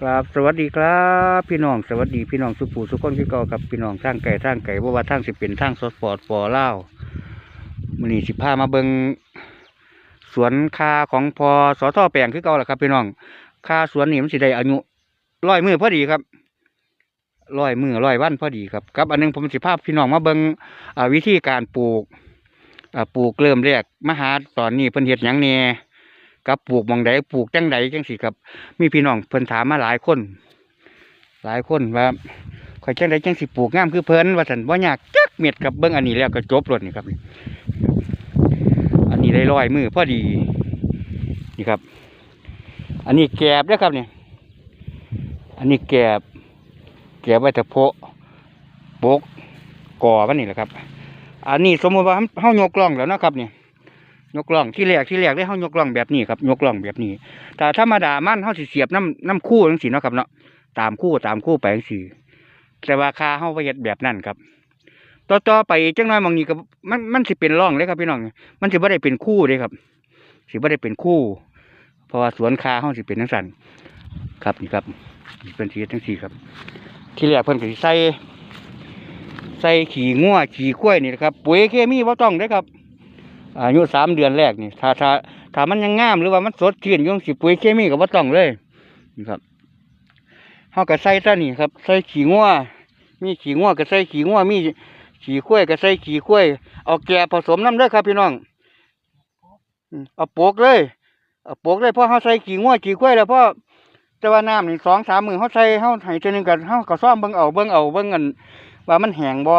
ครับสวัสดีครับ พี่น้องสวัสดีพี่น้องสุภูสุขคนพี่กอกับพี่น้องทางไก่ทางไก่ว่าว่าทางสิเป็นทางสปอร์ตปอเล่ามือนีสิพามาเบิงสวนคาของพอสอท่อแปลงคือเก่าแหละครับ พี่น้องคาสวนนี่มันสิได้อายุร้อยมือพอดีครับร้อยมือร้อยวันพอดีครับกับ อันหนึงผมสิพาพพี่น้องมาเบิงวิธีการปลูกปลูกเริ่มแรกมหาตอนนี้เพิ่นเฮ็ดหยังแหน่ กับปลูกหมองใดปลูกจังใดจังสิครับ มีพี่น้องเพิ่นถามมาหลายคน หลายคนว่าข่อยจังไดจังสิปลูกงามคือเพิ่นว่าซั่นบ่ยากจักเม็ดกับเบิ่งอันนี้แล้วก็จบรถนี่ครับ อันนี้ได้ร้อยมือพอดีนี่ครับ อันนี้แกบเด้อครับเนี่ยอันนี้แกบ แกบไว้แต่โพะโปกก่อมันนี่แหละครับ อันนี้สมมติว่าเฮาโยกล่องแล้วนะครับเนี่ย ยกล่องที่แรกที่แรกได้เฮายกล่องแบบนี้ครับยกล่องแบบนี้ แต่ธรรมดามันเขาสิเสียบน้ำน้ำคู่จังสีเนาะครับเนาะตามคู่ตามคู่ไปจังสีแต่ว่าคาเขาไปเฮ็ดแบบนั้นครับ ต่อต่อไปจังน้อยมองนี้ก็มันมันสิเป็นร่องเลยครับพี่น้องมันสิบ่ได้เป็นคู่เลยครับ สิบ่ได้เป็นคู่ เพราะว่าสวนคาเขาสิเป็นทั้งสันครับนี่ครับเป็นสีทั้งสี่ครับ ที่แรกเพิ่นก็สิใส่ใส่ขี่งัวขี่ข้วยนี่นะครับปุ๋ยเคมีบ่ต้องเด้ครับ อายุสามเดือนแรกนี่ถ้าถ้าถ้ามันยังงามหรือว่ามันสดชื่นยังสิปุ๋ยเคมีก็บ่ต้องเลยนี่ครับเฮาก็ใส่ซะนี่ครับใส่ขี้งัวมีขี้งัวก็ใส่ขี้งัวมีขี้ข้วยก็ใส่ขี้ข้วยเอาแกะผสมน้ำเด้อครับพี่น้องเอาโปกเลยเอาโปกเลยเพราะเฮาใส่ขี้งัวขี้ข้วยแล้วเพราะแต่ว่าน้ำนี่สองสามมือเฮาใส่เฮาให้เทื่อหนึงกันเฮาก็ซ่อมเบิ่งเอาเบิ่งเอาเบิ่งกันว่ามันแห้งบ่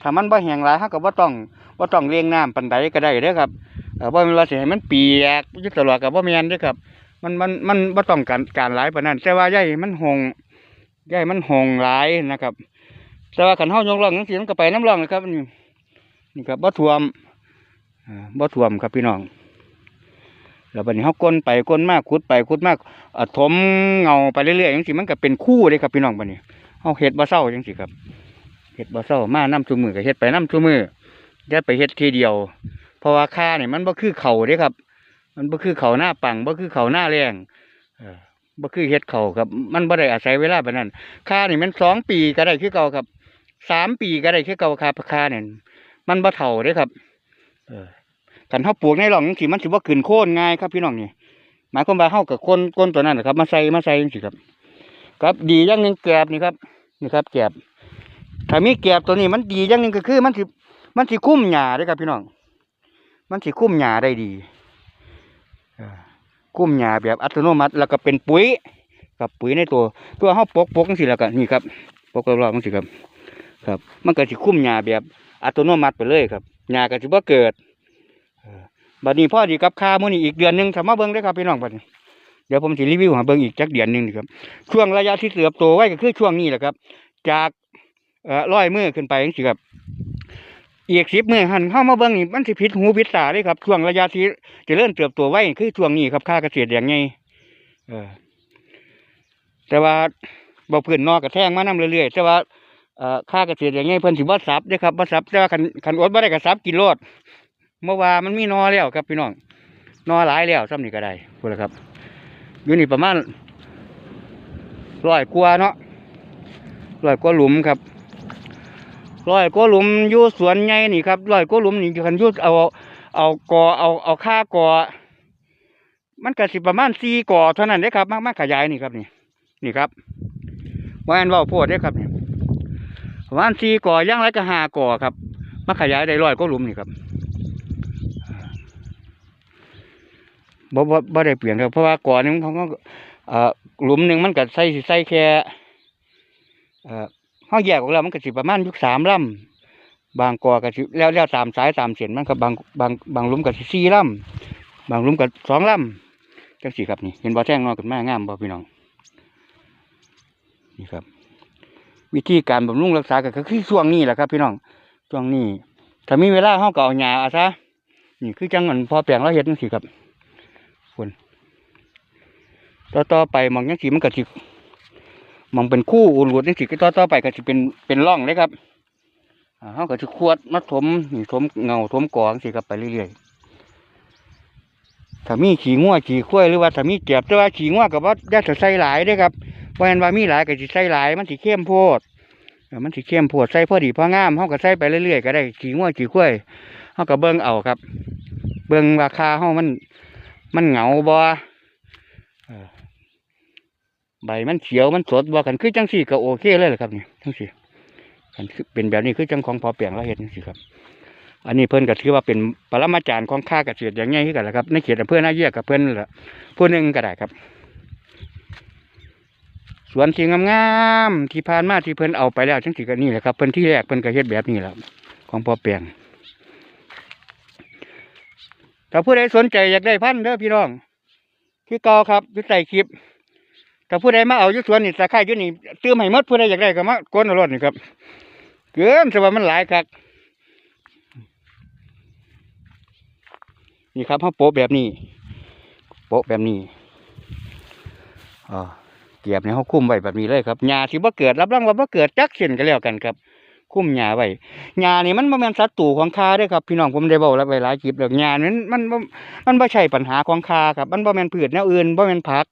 ถ้ามันบ่แห้งหลายเฮาก็บ่ต้อง บ่าต้องเลี้ยงน้ำปานใดก็ได้เด้อครับเออบ่แม่นว่าสิให้มันเปียกยู่ตลอดกับบ่แมนเด้อครับ มันมันมันบ่าต้องการการหลายปานนั้น แต่ว่าใยมันหงใยมันหงหลายนะครับ แต่ว่าคันเฮายกร่องจังซี่มันก็ไปน้ำร่องนะครับนี่นี่ครับบ่ท่วมอ่าบ่ท่วมครับพี่น้องแล้วบัดนี้เฮาก้นไปก้นมากขุดไปขุดมากอ่าถมเงาไปเรื่อยๆจังซี่มันก็เป็นคู่เด้ครับพี่น้องบัดนี้เฮาเฮ็ดบ่เซาจังซี่ครับเฮ็ดบ่เซามานํซุมือก็เฮ็ดไปนํซุมือ อย่าไปเฮ็ดทีเดียว เพราะว่าค่าเนี่ยมันบ่คือเขาเด้ครับ มันบ่คือเขาหน้าปังบ่คือเขาหน้าแรงเออบ่คือเฮ็ดเขาครับ มันบ่ได้อาศัยเวลาแบบนั้นค่านี่มันสองปีก็ได้คือเก่าครับสามปีก็ได้คือเก่าค่าค่าเนี่ยมันบ่เท่าเด้ครับ เออกันเฮาปลูกในร่องจังซี่มันสิบ่ขึ้นโค่นง่ายครับพี่น้องนี่หมายความว่าเฮากับคนคนตัวนั้นนะครับ มาใส่มาใส่จังซี่ครับ ครับดีอย่างหนึงแกบนี่ครับนี่ครับแกบถ้ามีแกบตัวนี้มันดีอย่างหนึงก็คือมันสิ มันสิคุ้มหญ้าเด้ครับพี่น้อง มันสิคุ้มหญ้าได้ดีคุ้มหญ้าแบบอัตโนมัติ แล้วก็เป็นปุ๋ยกับปุ๋ยในตัวตัวเฮาปกปกจังซี่แล้วก็นี่ครับปกรอบๆจังซี่ครับ ครับ มันก็สิคุ้มหญ้าแบบอัตโนมัติไปเลยครับหญ้าก็สิบ่เกิดบัดนี้พ่อดีกับค่ามื้อนี้อีกเดือนหนึงถ้ามาเบิ่งได้ครับพี่น้องบัดนี้เดี๋ยวผมสิรีวิวห้เบิ่งอีกจักเดือนหนึงดีครับ ช่วงระยะที่เติบโตไว้ก็คือช่วงนี้แหละครับ จากอ่อร้อยมือขึ้นไปนี่ครับ อีกสิบมือหันเข้ามาเบิ่งนี่มันสิผิดหูผิดตาเลยครับช่วงระยะที่จะเริ่มเติบโตไว้คือช่วงนี้ครับค่าเกษตรอย่างไงเออ แต่ว่าบ่เพื่อนนอกกระแทงมานํเรื่อยๆแต่ว่าอค่าเกษตรอย่างไงเพิ่นสิบ่ซับเด้อครับบ่ซับแต่ว่าคันคันอดบ่ได้ก็ซับกินโลดเมื่อวานมันมีนอแล้วครับพี่น้องนอหลายแล้วซ้ำนี่ก็ได้พูดแล้วครับอยู่นี่ประมาณร้อยกว่าเนาะร้อยกว่าหลุมครับ ร้อยก็หลุมอยู่สวนใหญ่นี่ครับร้อยก็หลุมนี่คันยุเอาเอากอเอาเอาค่ากอมันก็สิประมาณสี่กอเท่านั้นเด้ครับมากมากขยายนี่ครับนี่นี่ครับว่าอันเว่าโพดเด้ครับนี่ประมาณสี่กอย่างไรก็ห้ากอครับมาขยายได้ร้อยก็หลุมนี่ครับบ่บ่บ่ได้เปลี่ยนครับเพราะว่ากอนึงเขาก็เอ่อหลุมหนึ่งมันก็ใส่สิใส่แค่ เอ่อเขาแยกออกแล้วมันก็สิประมาณยุคสามลำบางกอก็สิแล้วแล้วตามสายตามเส้นมันก็บางบางบางลุ่มก็สิสี่ลำบางลุ่มก็สองลำจังสี่ครับนี่เห็นบ่อแท่งนอนกันมางามบ่พี่น้องนี่ครับ วิธีการบำรุงรักษาก็คือช่วงนี้แหละครับ พี่น้องช่วงนี้ถ้ามีเวลาเขาก็เอาหญ้าอาซะนี่คือจังมันพอแปลงเราเฮ็ดจังสี่ครับคนต่อต่อไปมองจังสี่มันก็สิ มองเป็นคู่อุลุดนี่สิก็ต่อต่อไปก็จะเป็นเป็นร่องเลยครับเขาก็จะขวดมาถมนี่ถมเงาถมกองสิครับไปเรื่อยๆถ้ามีขี้งัวขี้ข้วยหรือว่าถ้ามีเก็บแต่ว่าขี้งัวกับว่าอย่าจะใส่หลายด้อครับเพราะฉะนั้นว่ามีหลายก็สิใส่หลาย มันสิเข้มโพดมันสิเข้มโพดใส่พอดีพองามเฮาก็ใส่ไปเรื่อยๆก็ได้ขี้งัวขี้ข้วยเฮาก็เบิ่งเอาครับ เบิ่งราคาเฮามัน มันเหงาบ่ ใบมันเขียวมันสดบ่ากันคือจังสี่ก็โอเคเลยแหละครับนี่จังสี่กันเป็นแบบนี้คือจังของพอเปลี่ยนเราเห็นจังสี่ครับ อันนี้เพิ่นก็ถือว่าเป็นปรมาจารย์ของข้าเกษตรอย่างง่ายที่กันแหละครับในเขตอำเภอนาเยียกับเพิ่นนั่แหละผู้หนึ่งก็ได้ครับสวนที่งามๆที่ผ่านมาที่เพิ่นเอาไปแล้วจังสี่ก็นี่แหละครับเพิ่นที่แรกเพิ่นก็เฮ็ดแบบนี้แหละของพอเปลี่ยนถ้าผู้ใดสนใจอยากได้พันธุ์เด้อพี่น้องคือเก่าครับอยู่ใต้คลิป ถ้าผู้ใดมาเอายู่สวนนี่สาขาอยู่นี่ตื้มให้มดผู้ใดอยากได้ก็มากดเอารถนี่ครับ เกินแต่ว่ามันหลายครับนี่ครับเขาโปะแบบนี้ โปะแบบนี้อ่าเกียบเนี่ยเขาคุ้มไว้แบบนี้เลยครับหญ้าที่บ่เกิดรับรองว่าบ่เกิดจักเส้นก็แล้วกันครับ คุ้มหญ้าไว้หญ้านี่มันบ่แม่นศัตรูของข้าด้อครับพี่น้องผมได้บอกแล้วไว้หลายคลิปแล้วหญ้านี่มันมันบ่มันบ่ใช่ปัญหาของข้าครับ มันบ่แม่นพืชแนวอื่นบ่แม่นผัก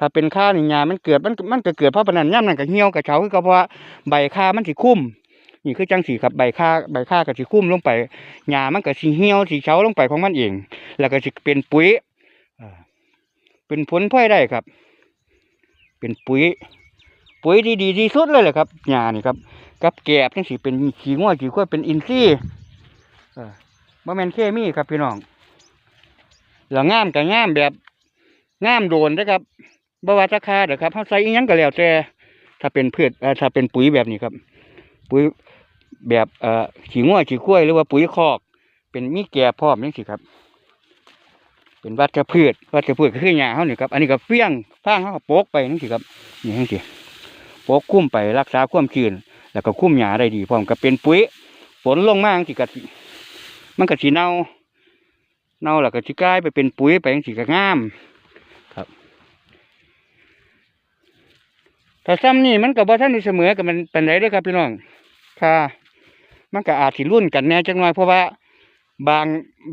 ถ้าเป็นข้านี่หญ้ามันเกิดมันมันก็เกิดเพราะปนันย่ำนั้นก็เหี่ยวก็เฉาคือก็เพราะว่าใบข้ามันสิคุ้มนี่คือจังสีครับใบข้าใบข้าก็สิคุ้มลงไปหญ้ามันก็สิเหี่ยวสิเฉาลงไปของมันเอง แล้วก็สิเป็นปุ๋ยอ่าเป็นผลพลอยได้ครับ เป็นปุ๋ย ปุ๋ยที่ดีที่สุดเลยแหละครับหญ้านี่ครับกับแกบจังสิเป็นขี้งัวขี้ข้วยเป็นอินทรีย์เออบ่แมนเคมีครับพี่น้องแล้วงามก็งามแบบงามโดนนะครับ บว่าราคาเด้อครับเฮาใส่อีหยังก็แล้วแต่ถ้าเป็นพืชเอ่อถ้าเป็นปุ๋ยแบบนี้ครับ ปุ๋ยแบบเอ่อขี้งัวขี้ข้วยหรือว่าปุ๋ยคอก เป็นมีแก่พร้อมจังซี่ครับ เป็นวัชพืชวัชพืชก็คือหญ้าเฮานี่ครับอันนี้ก็เฟี้ยงฟางเฮาก็โปกไปจังซี่ครับนี่จังซี่โปกคุ้มไปรักษาความชื้นแล้วก็คุ้มหญ้าได้ดีพร้อมกับเป็นปุ๋ยฝนลงมาจังซี่ก็สิมันก็สิเน่าเน่าแล้วก็สิกลายไปเป็นปุ๋ยไปจังซี่ก็งาม ครับ ถ้าซ้ำนี่มันก็บ่ทันเสมอกับมันเปานใดเด้อครับพี่น้องค่ะ มันก็อาจสิรุ่นกันแน่จังหน่อยเพราะว่า บาง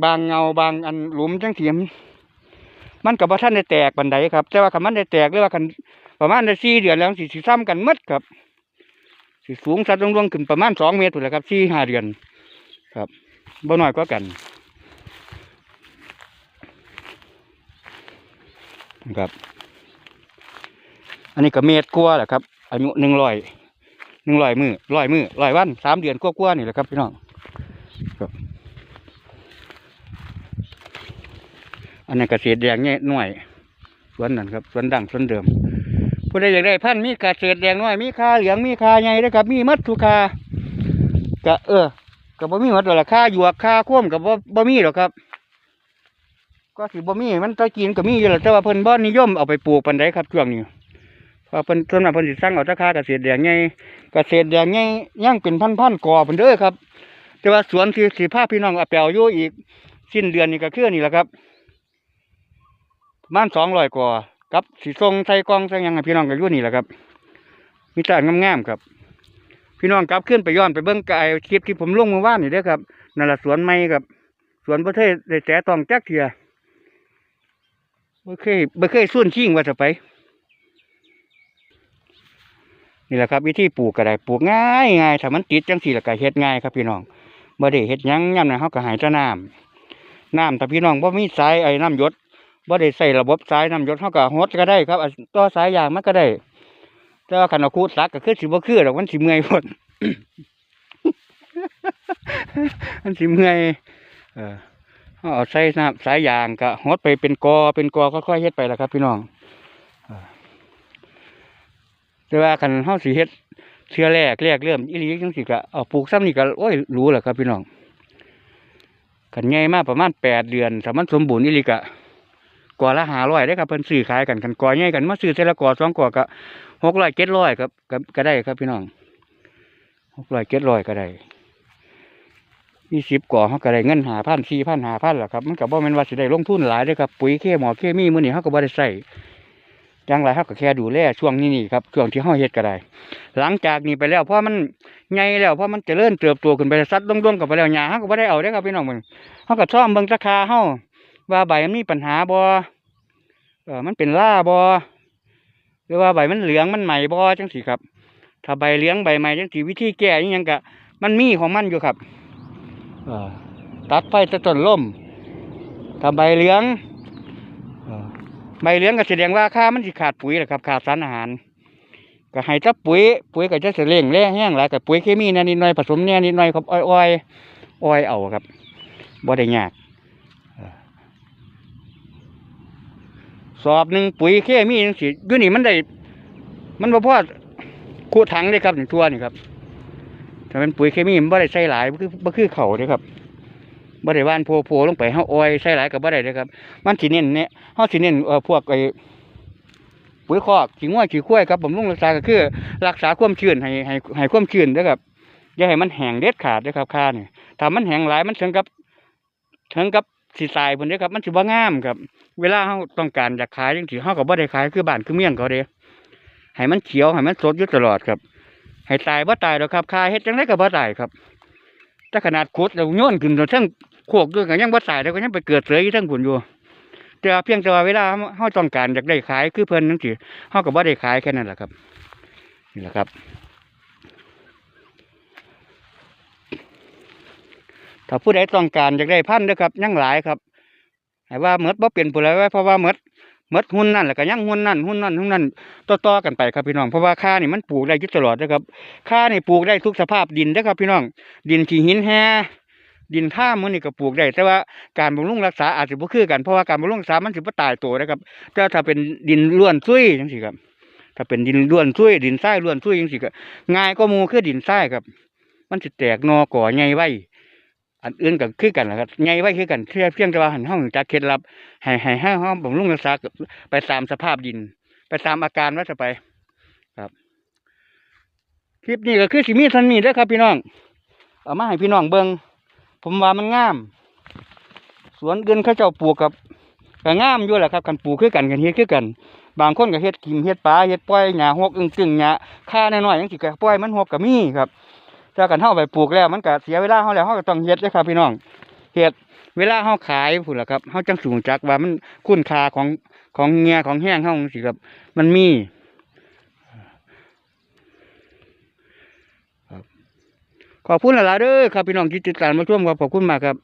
บางเงาบางอันหลุมจังเสียมมันกับว่าท่านได้แตกบันไดครับ แต่ว่าคันมันได้แตกหรือว่าคันประมาณได้สี่เดือนแล้วสิสิซ้ำกันหมดครับสิสูงสัดลงลงขึ้นประมาณสองเมตรถูกแล้วครับสี่ห้าเดือน ครับบ่น้อยก็กันครับ อันนี้ก็เมตรกว่าแหละครับ อายุหนึ่งร้อยหนึ่งร้อยมือร้อยมือร้อยวันสามเดือนกว่าๆนี่แหละครับพี่น้องอันนี้นเกษตรแดงเนี่ยหน่วยสวนนั่นครับสวนดังสวนเดิมผู้ใดอยากได้พันธุ์มีเกษตรแดงหน้อยมีคาเหลืองมีคาใหญ่ด้วยครับ มีมัดทุกคากะเออกับบ่มีหมดหรอค่าหยวกค่าโค้มกับบ่บ่มีหรอกครับ ก็สิบ่มีมันตะกินก็มีอยู่แหละแต่ว่าเพิ่นบ่นิยมเอาไปปลูกปานใดครับช่วงนี้ พราะเพิ่นส่วนมากเพิ่นสิสั่งเอาแตะค่าเกษตรแดงใหญ่เกษตรแดงใหญ่ย่างเป็นพันๆกอเพิ่นเด้อครับ แต่ว่าสวนที่สิพาพี่น้องอาไปเอาอยู่อีก สิ้นเดือนนี่ก็คือนี่แหละครับประมาณสองร้อยกว่ากับสีทรงใส่กองใส่ยังให้พี่น้องกันอยู่นี่แหละครับ มีแต่งามๆครับ พี่น้องกลับขึ้นไปย้อนไปเบิ้งกายคลิปที่ผมลงเมื่อวานนี่เด้อครับนั่นแหละสวนไม้ครับ สวนประเทศได้แต่ตองแจักเทียบ่เคยบ่เคยส่วนชิงว่าจะไป นี่แหละครับวิธีปลูกก็ได้ปลูกง่ายง่ายถ้ามันติดจังสี่ละก็เฮ็ดง่ายครับพี่น้องบ่ได้เฮ็ดยังย่ำนะเฮาก็หายแต่น้ำน้ำถ้าพี่น้องบ่มีสายไอ้น้ำยศบ่ได้ใส่ระบบสายน้ำยศเฮาก็ฮดก็ได้ครับต่อสายยางมันก็ได้แต่ว่าคันเอาคูดสักก็คือสิบ่คือดอกมันสิเมื่อยพุ่นมันสิเมื่อยเออเฮาเอาใส่น้ำสายยางก็ฮดไปเป็นกอเป็นกอค่อยๆเฮ็ดไปละครับ พี่น้อง แต่ว่าคันเฮาสิเฮ็ดเทื่อแรกแรกเริ่มอีหลีจังซี่ก็เอาปลูกซ้ำนี่ก็โอ้ยรู้แหละครับพี่น้องคันใหญ่มากประมาณแปดเดือนถ้ามันสมบูรณ์อีหลีก็กว่าละหาร้อยได้ครับเพิ่นซื้อขายกันกันกว่าใหญ่กันมาซื้อแต่ละกว่าสองกว่าก็หกร้อยเจ็ดร้อยครับก็ได้ครับพี่น้องหกร้อยเจ็ดร้อยก็ได้มีสิบกว่าเขาก็ได้เงินหาพันสี่พันหาพันแหละครับมันก็บ่แม่นว่าสิได้ลงทุนหลายเด้อครับปุ๋ยเคหมอเคมีมื้อนี้เขาก็บ่ได้ใส่ อย่างไรเขาก็แค่ดูแลช่วงนี้นี่ครับช่วงที่เขาเฮ็ดก็ได้ หลังจากนี้ไปแล้วเพราะมันใหญ่แล้วเพราะมันจะเจริญเติบโตขึ้นไปสัดลงๆกับไปแล้วหญ้าเขาก็บ่ได้เอาได้ครับพี่น้องมึงเขาก็ซ่อมเบิ่งราคาเฮาว่าใบมันมีปัญหาบ่เออมันเป็นล่าบ่หรือว่าใบมันเหลืองมันใหม่บ่จังสิครับ ถ้าใบเหลืองใบใหม่จังสิวิธีแก้อิหยังกะมันมีของมันอยู่ครับ เออตัดไฟแตะต้นล่มถ้าใบเหลือง ใบเหลืองก็แสดงว่าค่ามันสิขาดปุ๋ยแหละครับขาดสารอาหารก็ให้ถ้าปุ๋ยปุ๋ยก็จะเสร่งแร่แห้งหลายกับปุ๋ยเคมีแน่นิดหน่อยผสมแหน่นิดหน่อยครับอ้อยอ้อยอ้อยเอาครับบ่ได้ยากสอบหนึ่งปุ๋ยเคมีจังสิยูนี่มันได้ มันบ่พอคู่ถังเลยครับหนึ่งตัวนี่ครับถ้าเป็นปุ๋ยเคมีมันบ่ได้ใส่หลายบ่คือบ่คือเขาเลยครับ บ่ได้ว่านโพโพลงไปเฮาอ้อยใส่หลายก็บ่ได้เลยครับ มันสิเน้นเนี่ยเฮาสิเน้นเอ่อพวกไอ้ปุ๋ยคอกขี้ง่วยขี้ข้วยครับผมลุงรักษาก็คือ รักษาความชื้นให้ให้ให้ความชื้นนะครับอย่าให้มันแห้งเด็ดขาดนะครับค่านี่ถ้ามันแห้งหลายมันถึงกับถึงกับสิตายพุ่นเด้ครับ มันสิบ่งามครับ เวลาเฮาต้องการอยากขายจังซี่เฮาก็บ่ได้ขายคือบ้านคือเมี่ยงเขาเด้ให้มันเขียวให้มันสดอยู่ตลอดครับ ให้ตายบ่ตายดอกครับขายเฮ็ดจังไดก็บ่ตายครับแต่ขนาดขุดแล้วโยนขึ้นเทั้ง โคกด้วยก็ยังบ่ตายแล้วก็ยังไปเกิดเสืออยู่ทั้งพุ่นอยู่ แต่เพียงแต่ว่าเวลาเฮาต้องการอยากได้ขายคือเพิ่นนั่นสิเฮาก็บ่ได้ขายแค่นั้นแหละครับนี่แหละครับถ้าผู้ใดต้องการอยากได้พันธุ์เด้อครับยังหลายครับให้ว่าหมดบ่เป็นผู้ใดไว้เพราะว่าหมดหมดหุ้นนั่นแหละก็ยังหุ้นนั่นหุ้นนั่นหุ้นนั่นต่อๆกันไปครับพี่น้องเพราะว่าค่านี่มันปลูกได้ยู่ตลอดนะครับค่านี่ปลูกได้ทุกสภาพดินเด้อครับพี่น้อง ดินขี้หินแห ดินท่ามันนี่ก็ปลูกได้ แต่ว่าการบำรุงรักษาอาจจะบ่คือกันเพราะว่าการบำรุงรักษามันสิบ่ตายตัวนะครับแต่ถ้าเป็นดินล้วนซุยจังซี่ครับ ถ้าเป็นดินล้วนซุยดินทรายล้วนซุยจังซี่ก็ง่ายก็มูคือดินทรายครับ มันสิแตกนอก่อใหญ่ไว้อันอื่นก็คือกันแหละครับใหญ่ไว้คือกันเพียงเพียงแต่ว่าหันเฮารู้จักเคล็ดลับให้ให้ให้เฮาบำรุงรักษาไปตามสภาพดิน ไปตามอาการว่าจะไป ครับ คลิปนี้ก็คือสิมีท่านี้ด้อครับ พี่น้อง เอามาให้พี่น้องเบิ่ง ผมว่ามันงาม สวนอื่นเขาเจ้าปลูกกับก็งามอยู่แหละครับกันปลูกคือกันกันเฮ็ดคือกัน บางคนก็เฮ็ดกินเฮ็ดปลาเฮ็ดปล่อยหญ้าหกอึ้งตึงหญ้าค่าน้อยๆจังซี่ก็ปล่อยมันหกก็มีครับถ้ากันเฮาไปปลูกแล้วมันก็เสียเวลาเฮาแล้วเฮาก็ต้องเฮ็ดเด้ครับ พี่น้องเฮ็ดเวลาเฮาขายพุ่นล่ะครับเฮาจังสูงจักว่ามันคุณค่าของของเงียของแห้งเฮาจังซี่ครับ มันมีครับ ขอบคุณหลายๆเด้อครับพี่น้องที่ติดตามมาชมครับขอบคุณมากครับ